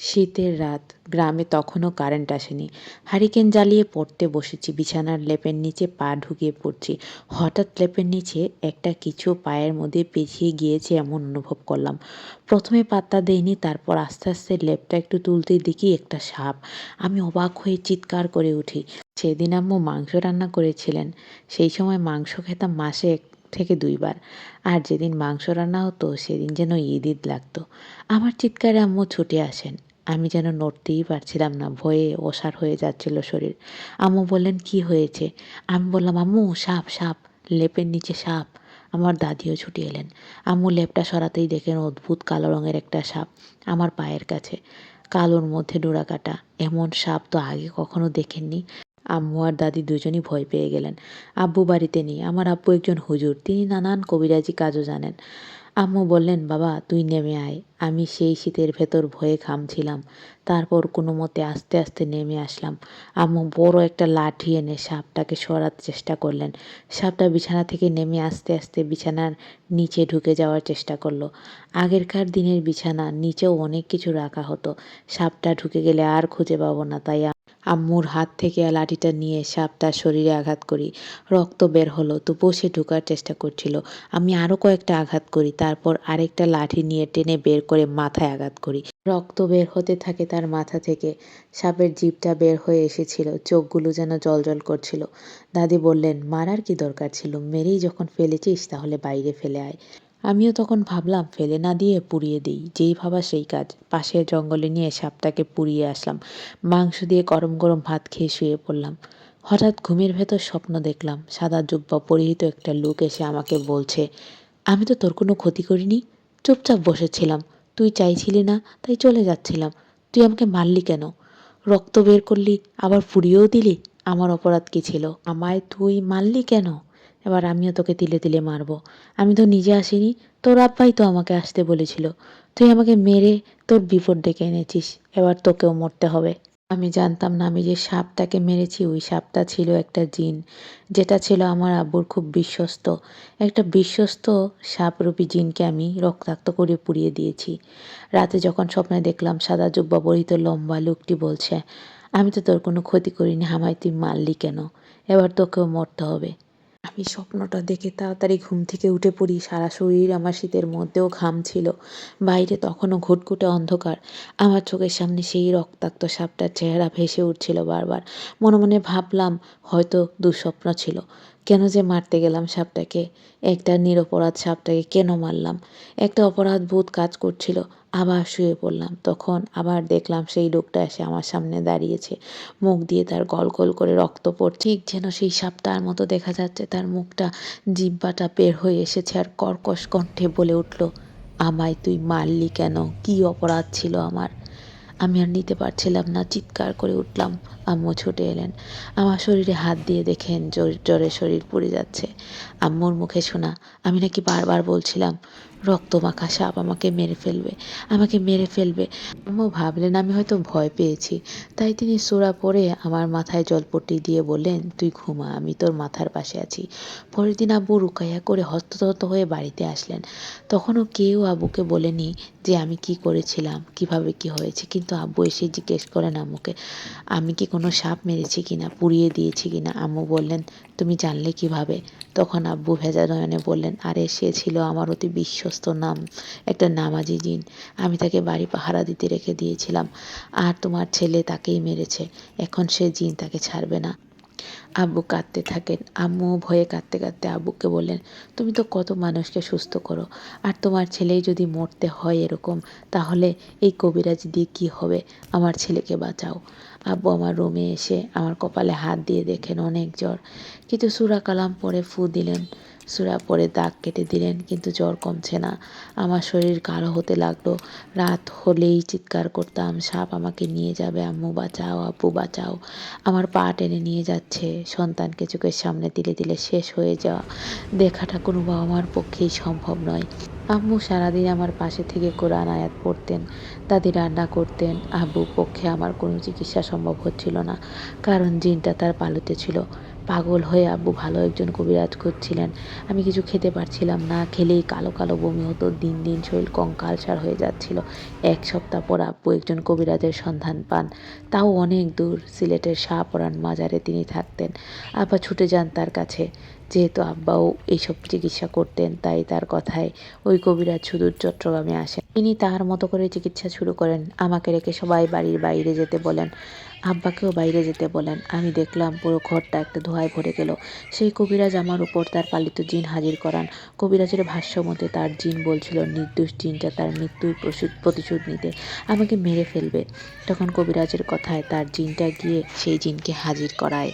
শীতের রাত, গ্রামে তখনও কারেন্ট আসেনি। হারিকেন জ্বালিয়ে পড়তে বসেছি, বিছানার লেপের নিচে পা ঢুকিয়ে পড়ছি। হঠাৎ লেপের নিচে একটা কিছু পায়ের মধ্যে পেঁচিয়ে গিয়েছে এমন অনুভব করলাম। প্রথমে পাত্তা দেয়নি তারপর আস্তে আস্তে লেপটা একটু তুলতে দেখি একটা সাপ। আমি অবাক হয়ে চিৎকার করে উঠি, সেদিন আম্মু মাংস রান্না করেছিলেন। সেই সময় মাংস খেতাম মাসে এক থেকে দুইবার। আর যেদিন মাংস রান্না হতো, সেদিন যেন ঈদ ঈদ লাগতো। আমার চিৎকারে আম্মু ছুটে আসেন। আমি যেন নড়তেই পারছিলাম না, ভয়ে অসার হয়ে যাচ্ছিল শরীর। আম্মু বললেন, কি হয়েছে? আমি বললাম, আম্মু, সাপ সাপ, লেপের নিচে সাপ। আমার দাদিও ছুটে এলেন। আম্মু লেপটা সরাতেই দেখেন অদ্ভুত কালো রঙের একটা সাপ আমার পায়ের কাছে। কালোর মধ্যে ডোরা কাটা, এমন সাপ তো আগে কখনো দেখেননি। আম্মু আর দাদি দুজনই ভয় পেয়ে গেলেন। আব্বু বাড়িতে নেই, আমার আব্বু একজন হুজুর, তিনি নানান কবিরাজি কাজও জানেন। আম্মু বললেন, বাবা, তুই নেমে আয়। আমি সেই শীতের ভেতর ভয়ে ঘামছিলাম। তারপর কোনো মতে আস্তে আস্তে নেমে আসলাম। আম্মু বড় একটা লাঠি এনে সাপটাকে সরাতে চেষ্টা করলেন। সাপটা বিছানা থেকে নেমে আস্তে আস্তে বিছানার নিচে ঢুকে যাওয়ার চেষ্টা করল। আগেরকার দিনের বিছানা নিচেও অনেক কিছু রাখা হতো। সাপটা ঢুকে গেলে আর খুঁজে পাবো না, তাই আম্মুর হাত থেকে লাঠিটা নিয়ে সাপ তার শরীরে আঘাত করি। রক্ত বের হলো তো বসে ঢোকার চেষ্টা করছিল। আমি আরও কয়েকটা আঘাত করি, তারপর আরেকটা লাঠি নিয়ে টেনে বের করে মাথায় আঘাত করি। রক্ত বের হতে থাকে তার মাথা থেকে। সাপের জিভটা বের হয়ে এসেছিল, চোখগুলো যেন জল করছিল। দাদি বললেন, মারার কি দরকার ছিল? মেরেই যখন ফেলেছিস, তাহলে বাইরে ফেলে আয়। আমিও তখন ভাবলাম, ফেলে না দিয়ে পুড়িয়ে দিই, যেই ভাবা সেই কাজ। পাশের জঙ্গলে নিয়ে সাপটাকে পুড়িয়ে আসলাম। মাংস দিয়ে গরম গরম ভাত খেয়ে শুয়ে পড়লাম। হঠাৎ ঘুমের ভেতর স্বপ্ন দেখলাম, সাদা জুব্বা পরিহিত একটা লোক এসে আমাকে বলছে, আমি তো তোর কোনো ক্ষতি করিনি। চুপচাপ বসেছিলাম। তুই চাইছিলি না, তাই চলে যাচ্ছিলাম। তুই আমাকে মারলি কেন? রক্ত বের করলি, আবার পুড়িয়েও দিলি? আমার অপরাধ কী ছিল? আমায় তুই মারলি কেন? এবার আমিও তোকে তিলে তিলে মারবো। আমি তো নিজে আসিনি, তোর আব্বাই তো আমাকে আসতে বলেছিল। তুই আমাকে মেরে তোর বিপদ ডেকে এনেছিস, এবার তোকেও মরতে হবে। আমি জানতাম না আমি যে সাপটাকে মেরেছি, ওই সাপটা ছিল একটা জিন, যেটা ছিল আমার আব্বুর খুব বিশ্বস্ত। একটা বিশ্বস্ত সাপরূপী জিনকে আমি রক্তাক্ত করে পুড়িয়ে দিয়েছি। রাতে যখন স্বপ্নে দেখলাম সাদা জুব্বা বরিত লম্বা লোকটি বলছে, আমি তো তোর কোনো ক্ষতি করিনি, হামায় তুই মারলি কেন? এবার তোকেও মরতে হবে। আমি স্বপ্নটা দেখে তাড়াতাড়ি ঘুম থেকে উঠে পড়ি। সারা শরীর আমার শীতের মধ্যেও ঘাম ছিল। বাইরে তখনও ঘুটঘুটে অন্ধকার। আমার চোখের সামনে সেই রক্তাক্ত সাপটার চেহারা ভেসে উঠছিল বারবার। মনে মনে ভাবলাম, হয়তো দুঃস্বপ্ন ছিল। কেন যে মারতে গেলাম সাপটাকে? একটা নিরপরাধ সাপটাকে কেন মারলাম? একটা অপরাধ বোধ কাজ করছিল, আবার শুয়ে পড়লাম। তখন আবার দেখলাম সেই লোকটা এসে আমার সামনে দাঁড়িয়েছে। মুখ দিয়ে তার গল গল করে রক্ত পড়ছে। ঠিক যেন সেই সাপটার মতো দেখা যাচ্ছে, তার মুখটা জিব্বাটা বের হয়ে এসেছে আর কর্কশ কণ্ঠে বলে উঠল, আমায় তুই মারলি কেন? কি অপরাধ ছিল আমার? আমি আর নিতে পারছিলাম না, চিৎকার করে উঠলাম। আম্মু ছুটে এলেন। আমার শরীরে হাত দিয়ে দেখেন জ্বরে শরীর পুড়ে যাচ্ছে। আম্মুর মুখে শোনা, আমি নাকি বারবার বলছিলাম, রক্ত মাখা সাপ আমাকে মেরে ফেলবে, আমাকে মেরে ফেলবে। আম্মু ভাবলেন, আমি হয়তো ভয় পেয়েছি। তাই তিনি সোরা পরে আমার মাথায় জলপট্টি দিয়ে বললেন, তুই ঘুমা, আমি তোর মাথার পাশে আছি। পরের দিন আব্বু রুকাইয়া করে হস্তহত হয়ে বাড়িতে আসলেন। তখনও কেউ আব্বুকে বলেনি যে, আমি কি করেছিলাম? কীভাবে কি হয়েছে? কিন্তু আব্বু এসে জিজ্ঞেস করেন আম্মুকে, আমি কি কোনো সাপ মেরেছে কি না পুড়িয়ে দিয়েছে কি না আম্মু বললেন, তুমি জানলে কীভাবে? তখন আব্বু ভেজা নয়নে বললেন, আরে, সে ছিল আমার অতি বিশ্বস্ত নাম, একটা নামাজি জিন। আমি তাকে বাড়ি পাহারা দিতে রেখে দিয়েছিলাম, আর তোমার ছেলে তাকেই মেরেছে। এখন সে জিন তাকে ছাড়বে না। আব্বু কাঁদতে থাকেন। আম্মুও ভয়ে কাঁদতে কাঁদতে আব্বুকে বললেন, তুমি তো কত মানুষকে সুস্থ করো। আর তোমার ছেলেই যদি মরতে হয় এরকম, তাহলে এই কবিরাজ দিয়ে কী হবে? আমার ছেলেকে বাঁচাও। আব্বু আমার রুমে এসে আমার কপালে হাত দিয়ে দেখেন অনেক জ্বর। কিন্তু সুরা কালাম পরে ফু দিলেন। সুরা পরে দাগ কেটে দিলেন, কিন্তু জ্বর কমছে না। আমার শরীর কালো হতে লাগল। রাত হলেই চিৎকার করতাম, সাপ আমাকে নিয়ে যাবে, আম্মু বাঁচাও, আব্বু বাঁচাও। আমার পা টেনে নিয়ে যাচ্ছে। সন্তানকে চোখের সামনে দিলে দিলে শেষ হয়ে যাওয়া। দেখাটা কোনো বাবা মার পক্ষেই সম্ভব নয়। আম্মু সারাদিন আমার পাশে থেকে কোরআন আয়াত পড়তেন দাদি রান্না করতেন। আব্বু পক্ষে আমার কোনো চিকিৎসা সম্ভব হচ্ছিল না, কারণ জিনটা তার পালুতে ছিল। পাগল হয়ে আব্বু ভালো একজন কবিরাজ করছিলেন। আমি কিছু খেতে পারছিলাম না, খেলেই কালো কালো বমি হতো, দিন দিন শরীর কঙ্কালসার হয়ে যাচ্ছিল। এক সপ্তাহ পর আব্বু একজন কবিরাজের সন্ধান পান। তাও অনেক দূর, সিলেটের শাহপরান মাজারে তিনি থাকতেন। আব্বা ছুটে যান তার কাছে। যেহেতু আব্বাও এইসব চিকিৎসা করতেন, তাই তার কথায় ওই কবিরাজ সুদূর চট্টগ্রামে আসেন। তিনি তার মতো করে চিকিৎসা শুরু করেন। আমাকে রেখে সবাই বাড়ির বাইরে যেতে বলেন। আব্বাকেও বাইরে যেতে বলেন। আমি দেখলাম পুরো ঘরটা একটা ধোঁয়ায় ভরে গেল। সেই কবিরাজ আমার উপর তার পালিত জিন হাজির করান। কবিরাজের ভাষ্য মতে তার জিন বলছিল, নির্দোষ জিনটা তার মৃত্যুর প্রতিশোধ নিতে আমাকে মেরে ফেলবে। তখন কবিরাজের কথায় তার জিনটা গিয়ে সেই জিনকে হাজির করায়।